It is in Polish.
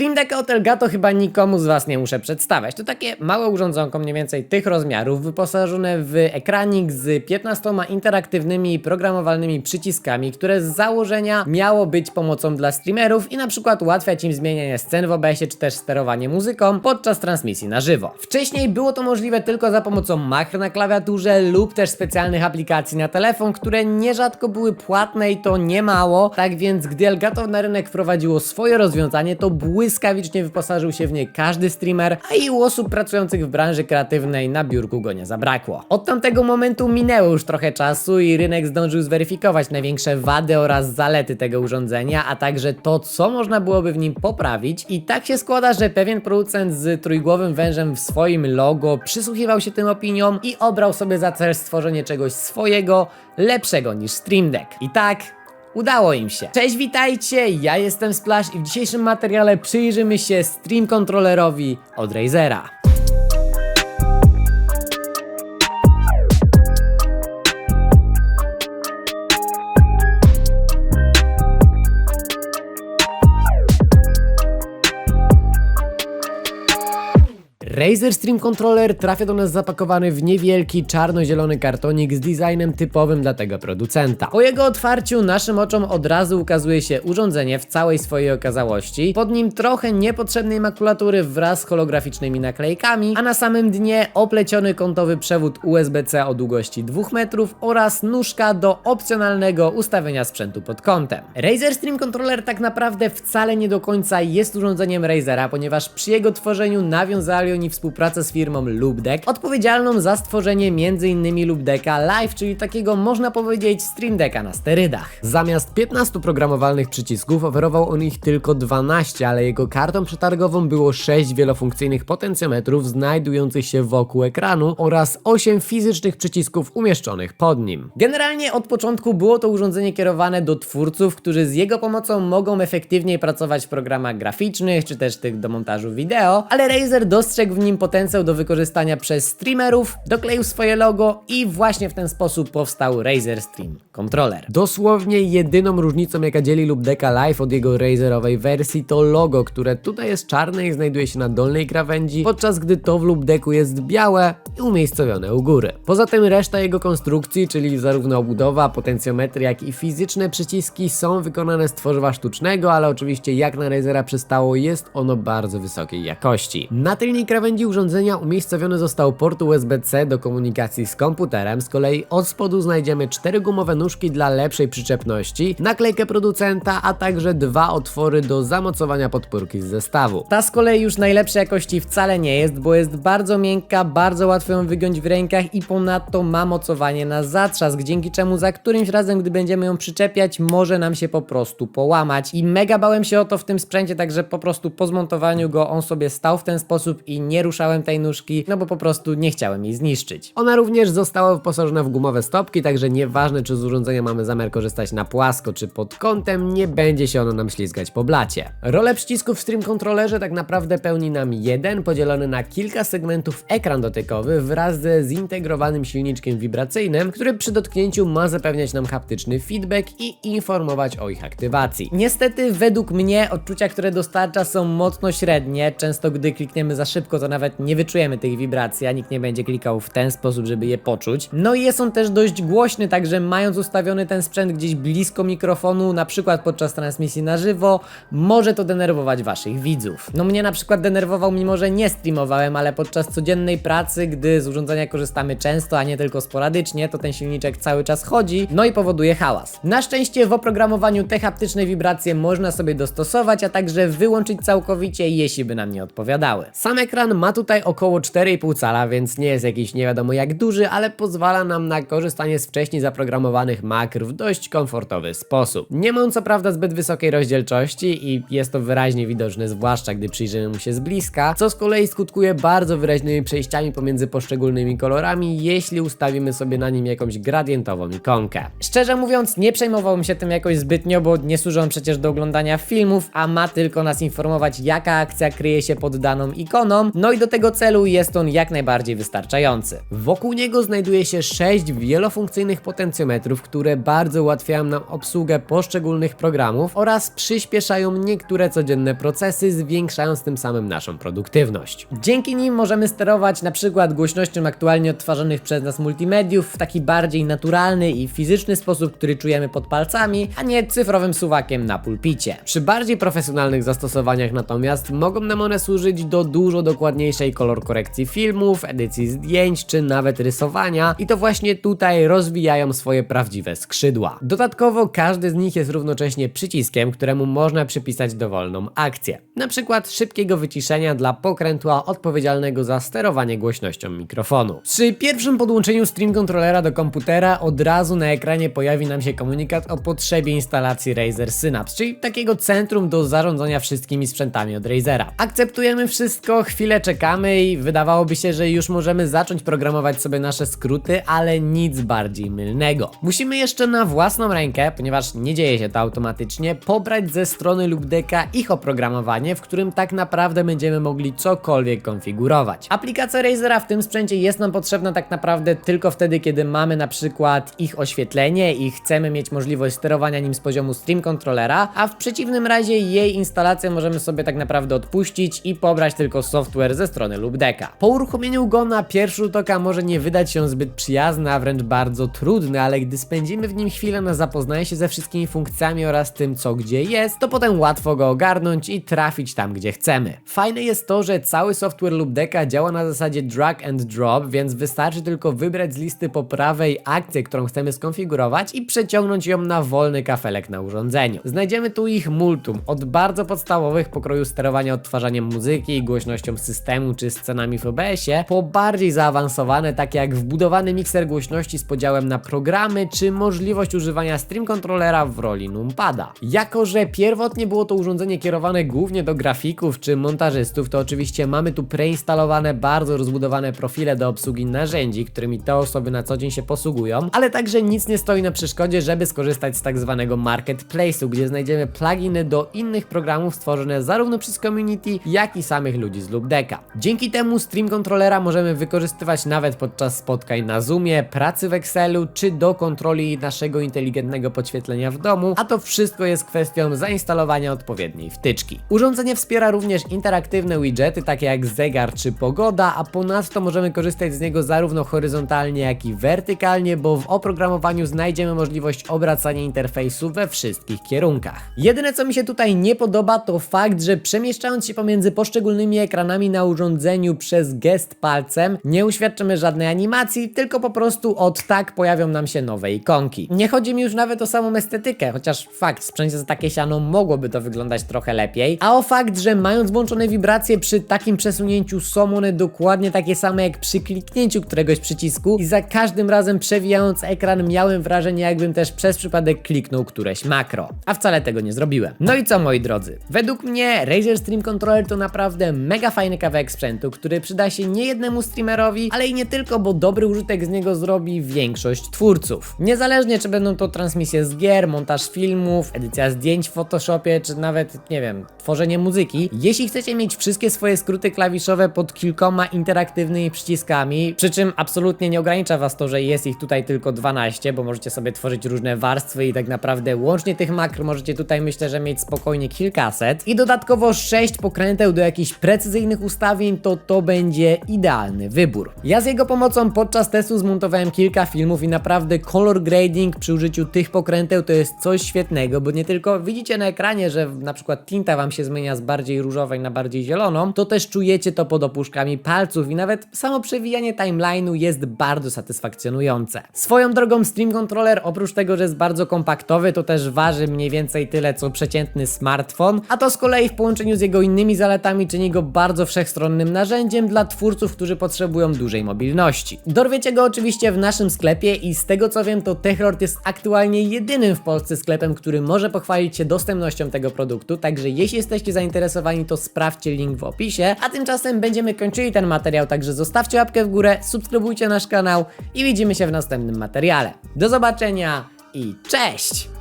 Stream Deck od Elgato chyba nikomu z Was nie muszę przedstawiać. To takie małe urządzonko mniej więcej tych rozmiarów, wyposażone w ekranik z 15 interaktywnymi i programowalnymi przyciskami, które z założenia miało być pomocą dla streamerów i na przykład ułatwiać im zmienianie scen w OBS-ie czy też sterowanie muzyką podczas transmisji na żywo. Wcześniej było to możliwe tylko za pomocą makr na klawiaturze lub też specjalnych aplikacji na telefon, które nierzadko były płatne i to nie mało. Tak więc gdy Elgato na rynek wprowadziło swoje rozwiązanie, to błyskawicznie wyposażył się w nie każdy streamer, a i u osób pracujących w branży kreatywnej na biurku go nie zabrakło. Od tamtego momentu minęło już trochę czasu i rynek zdążył zweryfikować największe wady oraz zalety tego urządzenia, a także to, co można byłoby w nim poprawić. I tak się składa, że pewien producent z trójgłowym wężem w swoim logo przysłuchiwał się tym opiniom i obrał sobie za cel stworzenie czegoś swojego, lepszego niż Stream Deck. I tak Udało im się. Cześć, witajcie, ja jestem Splash i w dzisiejszym materiale przyjrzymy się Stream Controllerowi od Razera. Razer Stream Controller trafia do nas zapakowany w niewielki czarno-zielony kartonik z designem typowym dla tego producenta. Po jego otwarciu naszym oczom od razu ukazuje się urządzenie w całej swojej okazałości. Pod nim trochę niepotrzebnej makulatury wraz z holograficznymi naklejkami, a na samym dnie opleciony kątowy przewód USB-C o długości 2 metrów oraz nóżka do opcjonalnego ustawienia sprzętu pod kątem. Razer Stream Controller tak naprawdę wcale nie do końca jest urządzeniem Razera, ponieważ przy jego tworzeniu nawiązali oni współpracę z firmą Loopdeck, odpowiedzialną za stworzenie m.in. Loopdecka Live, czyli takiego można powiedzieć Stream Decka na sterydach. Zamiast 15 programowalnych przycisków oferował on ich tylko 12, ale jego kartą przetargową było 6 wielofunkcyjnych potencjometrów znajdujących się wokół ekranu oraz 8 fizycznych przycisków umieszczonych pod nim. Generalnie od początku było to urządzenie kierowane do twórców, którzy z jego pomocą mogą efektywniej pracować w programach graficznych czy też tych do montażu wideo, ale Razer dostrzegł w nim potencjał do wykorzystania przez streamerów, dokleił swoje logo i właśnie w ten sposób powstał Razer Stream Controller. Dosłownie jedyną różnicą jaka dzieli Loopdecka Live od jego Razerowej wersji to logo, które tutaj jest czarne i znajduje się na dolnej krawędzi, podczas gdy to w Loopdecku jest białe i umiejscowione u góry. Poza tym reszta jego konstrukcji, czyli zarówno obudowa, potencjometry, jak i fizyczne przyciski są wykonane z tworzywa sztucznego, ale oczywiście jak na Razera przystało jest ono bardzo wysokiej jakości. Na tylnej krawędzi urządzenia umiejscowiony został port USB-C do komunikacji z komputerem, z kolei od spodu znajdziemy cztery gumowe nóżki dla lepszej przyczepności, naklejkę producenta, a także dwa otwory do zamocowania podpórki z zestawu. Ta z kolei już najlepszej jakości wcale nie jest, bo jest bardzo miękka, bardzo łatwo ją wygiąć w rękach i ponadto ma mocowanie na zatrzask, dzięki czemu za którymś razem, gdy będziemy ją przyczepiać, może nam się po prostu połamać. I mega bałem się o to w tym sprzęcie, także po prostu po zmontowaniu go on sobie stał w ten sposób i nie ruszałem tej nóżki, no bo po prostu nie chciałem jej zniszczyć. Ona również została wyposażona w gumowe stopki, także nieważne czy z urządzenia mamy zamiar korzystać na płasko czy pod kątem, nie będzie się ono nam ślizgać po blacie. Rolę przycisków w Stream Controllerze tak naprawdę pełni nam jeden, podzielony na kilka segmentów ekran dotykowy wraz ze zintegrowanym silniczkiem wibracyjnym, który przy dotknięciu ma zapewniać nam haptyczny feedback i informować o ich aktywacji. Niestety według mnie odczucia, które dostarcza są mocno średnie, często gdy klikniemy za szybko to nawet nie wyczujemy tych wibracji, a nikt nie będzie klikał w ten sposób, żeby je poczuć. No i jest on też dość głośny, także mając ustawiony ten sprzęt gdzieś blisko mikrofonu, na przykład podczas transmisji na żywo, może to denerwować waszych widzów. No mnie na przykład denerwował, mimo że nie streamowałem, ale podczas codziennej pracy, gdy z urządzenia korzystamy często, a nie tylko sporadycznie, to ten silniczek cały czas chodzi, no i powoduje hałas. Na szczęście w oprogramowaniu te haptyczne wibracje można sobie dostosować, a także wyłączyć całkowicie, jeśli by nam nie odpowiadały. Sam ekran ma tutaj około 4,5 cala, więc nie jest jakiś nie wiadomo jak duży, ale pozwala nam na korzystanie z wcześniej zaprogramowanych makr w dość komfortowy sposób. Nie ma on co prawda zbyt wysokiej rozdzielczości i jest to wyraźnie widoczne, zwłaszcza gdy przyjrzymy mu się z bliska, co z kolei skutkuje bardzo wyraźnymi przejściami pomiędzy poszczególnymi kolorami, jeśli ustawimy sobie na nim jakąś gradientową ikonkę. Szczerze mówiąc, nie przejmowałbym się tym jakoś zbytnio, bo nie służą przecież do oglądania filmów, a ma tylko nas informować, jaka akcja kryje się pod daną ikoną. No i do tego celu jest on jak najbardziej wystarczający. Wokół niego znajduje się 6 wielofunkcyjnych potencjometrów, które bardzo ułatwiają nam obsługę poszczególnych programów oraz przyspieszają niektóre codzienne procesy, zwiększając tym samym naszą produktywność. Dzięki nim możemy sterować na przykład głośnością aktualnie odtwarzanych przez nas multimediów w taki bardziej naturalny i fizyczny sposób, który czujemy pod palcami, a nie cyfrowym suwakiem na pulpicie. Przy bardziej profesjonalnych zastosowaniach natomiast mogą nam one służyć do dużo dokładniejszej kolor korekcji filmów, edycji zdjęć czy nawet rysowania i to właśnie tutaj rozwijają swoje prawdziwe skrzydła. Dodatkowo każdy z nich jest równocześnie przyciskiem, któremu można przypisać dowolną akcję. Na przykład szybkiego wyciszenia dla pokrętła odpowiedzialnego za sterowanie głośnością mikrofonu. Przy pierwszym podłączeniu stream kontrolera do komputera od razu na ekranie pojawi nam się komunikat o potrzebie instalacji Razer Synapse, czyli takiego centrum do zarządzania wszystkimi sprzętami od Razera. Akceptujemy wszystko, chwilę czekamy i wydawałoby się, że już możemy zacząć programować sobie nasze skróty, ale nic bardziej mylnego. Musimy jeszcze na własną rękę, ponieważ nie dzieje się to automatycznie, pobrać ze strony lub deka ich oprogramowanie, w którym tak naprawdę będziemy mogli cokolwiek konfigurować. Aplikacja Razera w tym sprzęcie jest nam potrzebna tak naprawdę tylko wtedy, kiedy mamy na przykład ich oświetlenie i chcemy mieć możliwość sterowania nim z poziomu stream controllera, a w przeciwnym razie jej instalację możemy sobie tak naprawdę odpuścić i pobrać tylko software ze strony lub deka. Po uruchomieniu go na pierwszy rzut oka może nie wydać się zbyt przyjazny, a wręcz bardzo trudny, ale gdy spędzimy w nim chwilę na zapoznanie się ze wszystkimi funkcjami oraz tym co gdzie jest, to potem łatwo go ogarnąć i trafić tam gdzie chcemy. Fajne jest to, że cały software lub deka działa na zasadzie drag and drop, więc wystarczy tylko wybrać z listy po prawej akcję, którą chcemy skonfigurować i przeciągnąć ją na wolny kafelek na urządzeniu. Znajdziemy tu ich multum, od bardzo podstawowych pokroju sterowania odtwarzaniem muzyki i głośnością systemu czy scenami w OBS-ie, po bardziej zaawansowane, takie jak wbudowany mikser głośności z podziałem na programy, czy możliwość używania stream controllera w roli numpada. Jako, że pierwotnie było to urządzenie kierowane głównie do grafików czy montażystów, to oczywiście mamy tu preinstalowane bardzo rozbudowane profile do obsługi narzędzi, którymi te osoby na co dzień się posługują, ale także nic nie stoi na przeszkodzie, żeby skorzystać z tak zwanego marketplace'u, gdzie znajdziemy pluginy do innych programów stworzone zarówno przez community, jak i samych ludzi z Dzięki temu stream controllera możemy wykorzystywać nawet podczas spotkań na Zoomie, pracy w Excelu, czy do kontroli naszego inteligentnego podświetlenia w domu, a to wszystko jest kwestią zainstalowania odpowiedniej wtyczki. Urządzenie wspiera również interaktywne widgety, takie jak zegar czy pogoda, a ponadto możemy korzystać z niego zarówno horyzontalnie, jak i wertykalnie, bo w oprogramowaniu znajdziemy możliwość obracania interfejsu we wszystkich kierunkach. Jedyne co mi się tutaj nie podoba to fakt, że przemieszczając się pomiędzy poszczególnymi ekranami na urządzeniu przez gest palcem, nie uświadczymy żadnej animacji, tylko po prostu od tak pojawią nam się nowe ikonki. Nie chodzi mi już nawet o samą estetykę, chociaż fakt, sprzęcie za takie siano mogłoby to wyglądać trochę lepiej, a o fakt, że mając włączone wibracje przy takim przesunięciu są one dokładnie takie same jak przy kliknięciu któregoś przycisku i za każdym razem przewijając ekran miałem wrażenie jakbym też przez przypadek kliknął któreś makro, a wcale tego nie zrobiłem. No i co moi drodzy, według mnie Razer Stream Controller to naprawdę mega fajny kawałek sprzętu, który przyda się nie jednemu streamerowi, ale i nie tylko, bo dobry użytek z niego zrobi większość twórców. Niezależnie czy będą to transmisje z gier, montaż filmów, edycja zdjęć w Photoshopie, czy nawet, nie wiem, tworzenie muzyki, jeśli chcecie mieć wszystkie swoje skróty klawiszowe pod kilkoma interaktywnymi przyciskami, przy czym absolutnie nie ogranicza was to, że jest ich tutaj tylko 12, bo możecie sobie tworzyć różne warstwy i tak naprawdę łącznie tych makr możecie tutaj myślę, że mieć spokojnie kilkaset i dodatkowo 6 pokręteł do jakichś precyzyjnych ustawień, to to będzie idealny wybór. Ja z jego pomocą podczas testu zmontowałem kilka filmów i naprawdę color grading przy użyciu tych pokręteł to jest coś świetnego, bo nie tylko widzicie na ekranie, że na przykład tinta wam się zmienia z bardziej różowej na bardziej zieloną, to też czujecie to pod opuszkami palców i nawet samo przewijanie timeline'u jest bardzo satysfakcjonujące. Swoją drogą Stream Controller oprócz tego, że jest bardzo kompaktowy, to też waży mniej więcej tyle co przeciętny smartfon, a to z kolei w połączeniu z jego innymi zaletami czyni go bardzo wszechstronnym narzędziem dla twórców, którzy potrzebują dużej mobilności. Dorwiecie go oczywiście w naszym sklepie i z tego co wiem, to Techlord jest aktualnie jedynym w Polsce sklepem, który może pochwalić się dostępnością tego produktu, także jeśli jesteście zainteresowani, to sprawdźcie link w opisie, a tymczasem będziemy kończyli ten materiał, także zostawcie łapkę w górę, subskrybujcie nasz kanał i widzimy się w następnym materiale. Do zobaczenia i cześć!